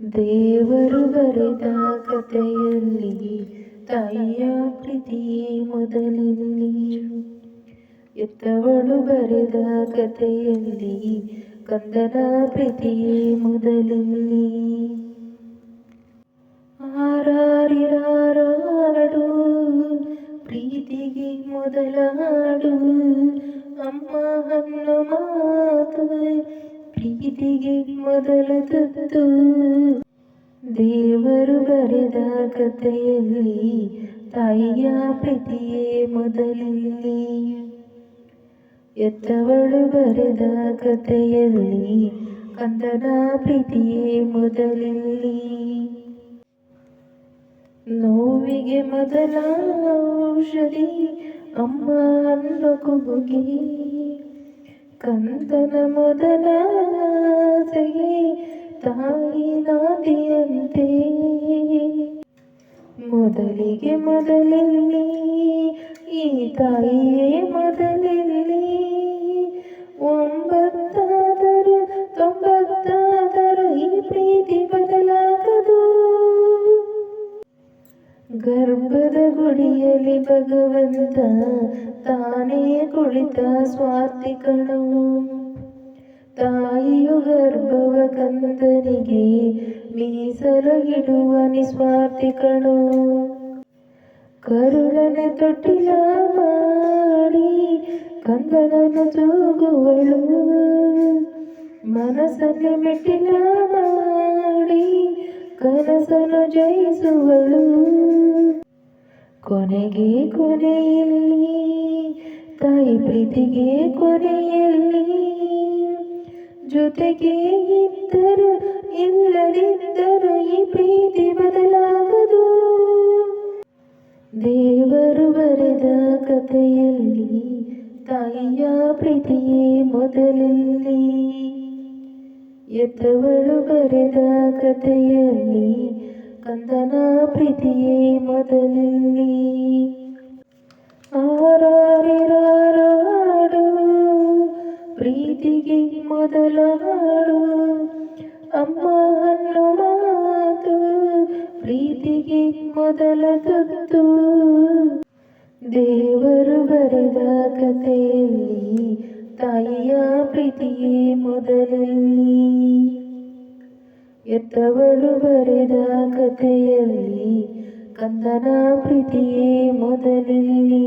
ದೇವರು ಬರೆದ ಕಥೆಯಲ್ಲಿ ತಾಯಿಯ ಪ್ರೀತಿಯೇ ಮೊದಲಿಲ್ಲಿ. ಎತ್ತವಳು ಬರೆದ ಕಥೆಯಲ್ಲಿ ಕಂದನ ಪ್ರೀತಿಯೇ ಮೊದಲಿಲ್ಲಿ. ಆರಾರಿರಾರಾಡು ಪ್ರೀತಿಗೆ ಮೊದಲಾಡು. ಅಮ್ಮ ಅನ್ನೋ ಮಾತು ಪ್ರೀತಿಗೆ ಮೊದಲ ತತ್ತು. ದೇವರು ಬರೆದ ಕಥೆಯಲ್ಲಿ ತಾಯಿಯ ಪ್ರೀತಿಯೇ ಮೊದಲಿಲ್ಲಿ. ಎತ್ತವಳು ಬರೆದ ಕಥೆಯಲ್ಲಿ ಕಂದನ ಪ್ರೀತಿಯೇ ಮೊದಲಿಲ್ಲಿ. ನೋವಿಗೆ ಮೊದಲ ಔಷಧಿ ಅಮ್ಮ ಅನ್ನೋ ಕಂದನ ಮೊದಲ ಆಸೆಗೆ ತಾಯಿ ನಾದಿಯಂತೆ. ಮೊದಲಿಗೆ ಮೊದಲಲ್ಲಿ ಈ ತಾಯಿಯೇ ಮೊದಲಲ್ಲಿ. ಗರ್ಭದ ಗುಡಿಯಲ್ಲಿ ಭಗವಂತ ತಾನೇ ಕುಳಿತ ಸ್ವಾರ್ಥಿ ಕಣು ತಾಯಿಯು ಗರ್ಭವ ಕಂದನಿಗೆ ಮೀಸಲು ನಿಸ್ವಾರ್ಥಿ ಕಣು ಕರುಳನೆ ತೊಟ್ಟಿಲ ಮಾಡಿ ಕಂದನನ್ನು ತೂಗುವಳು ಮನಸ್ಸನ್ನೇ ಮೆಟ್ಟಿಲ ಮಾಡಿ ಕನಸನ್ನು ಜಯಿಸುವಳು ಕೊನೆಗೆ ಕೊನೆಯಲ್ಲಿ, ತಾಯಿ ಪ್ರೀತಿಗೆ ಕೊನೆಯಲ್ಲಿ. ಜೊತೆಗೆ ಇದ್ದರು, ಇಲ್ಲದಿದ್ದರು ಈ ಪ್ರೀತಿ ಬದಲಾಗದು. ದೇವರು ಬರೆದ ಕಥೆಯಲ್ಲಿ, ತಾಯಿಯ ಪ್ರೀತಿಯೇ ಮೊದಲಲ್ಲಿ. ಎತ್ತವಳು ಬರೆದ ಕಥೆಯಲ್ಲಿ, ಕಂದನ ಪ್ರೀತಿಯೇ ಮೊದಲಲ್ಲಿ. ಮೊದಲ ಹಾಡು ಅಮ್ಮ ಅನ್ನೋ ಮಾತು, ಪ್ರೀತಿಗೆ ಮೊದಲ ತುತ್ತು. ದೇವರು ಬರೆದ ಕಥೆಯಲ್ಲಿ, ತಾಯಿಯ ಪ್ರೀತಿಯೇ ಮೊದಲಲ್ಲಿ. ಎತ್ತವಳು ಬರೆದ ಕಥೆಯಲ್ಲಿ, ಕಂದನ ಪ್ರೀತಿಯೇ ಮೊದಲಲ್ಲಿ.